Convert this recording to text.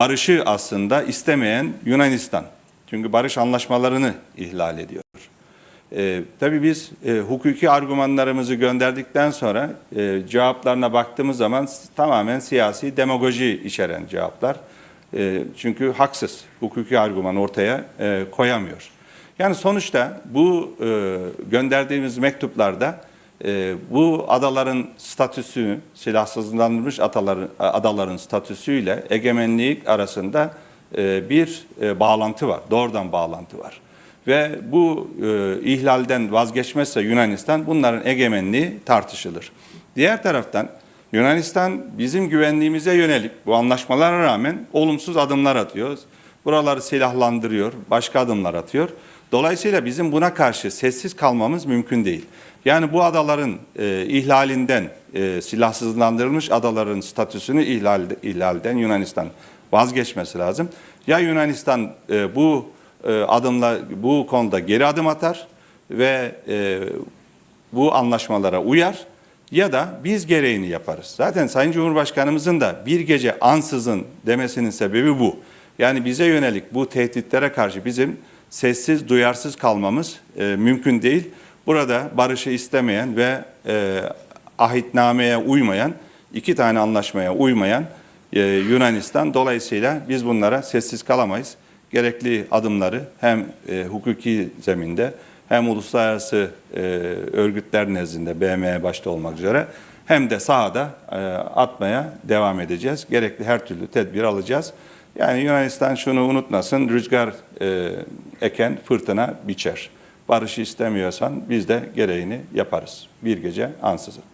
barışı aslında istemeyen Yunanistan. Çünkü barış anlaşmalarını ihlal ediyor. Ee, tabii biz e, hukuki argümanlarımızı gönderdikten sonra e, cevaplarına baktığımız zaman tamamen siyasi demagoji içeren cevaplar. E, çünkü haksız hukuki argüman ortaya e, koyamıyor. Yani sonuçta bu e, gönderdiğimiz mektuplarda e, bu adaların statüsü, silahsızlandırılmış adaların, adaların statüsüyle egemenlik arasında e, bir e, bağlantı var, doğrudan bağlantı var. Ve bu e, ihlalden vazgeçmezse Yunanistan bunların egemenliği tartışılır. Diğer taraftan Yunanistan bizim güvenliğimize yönelik bu anlaşmalara rağmen olumsuz adımlar atıyor. Buraları silahlandırıyor, başka adımlar atıyor. Dolayısıyla bizim buna karşı sessiz kalmamız mümkün değil. Yani bu adaların e, ihlalinden, e, silahsızlandırılmış adaların statüsünü ihlal, ihlalden Yunanistan vazgeçmesi lazım. Ya Yunanistan e, bu e, adımla bu konuda geri adım atar ve e, bu anlaşmalara uyar ya da biz gereğini yaparız. Zaten Sayın Cumhurbaşkanımızın da bir gece ansızın demesinin sebebi bu. Yani bize yönelik bu tehditlere karşı bizim sessiz, duyarsız kalmamız e, mümkün değil. Burada barışı istemeyen ve e, ahitnameye uymayan, iki tane anlaşmaya uymayan e, Yunanistan. Dolayısıyla biz bunlara sessiz kalamayız. Gerekli adımları hem e, hukuki zeminde hem uluslararası e, örgütler nezdinde BM başta olmak üzere hem de sahada e, atmaya devam edeceğiz. Gerekli her türlü tedbir alacağız. Yani Yunanistan şunu unutmasın, rüzgar e, eken fırtına biçer. Barışı istemiyorsan biz de gereğini yaparız. Bir gece ansızın.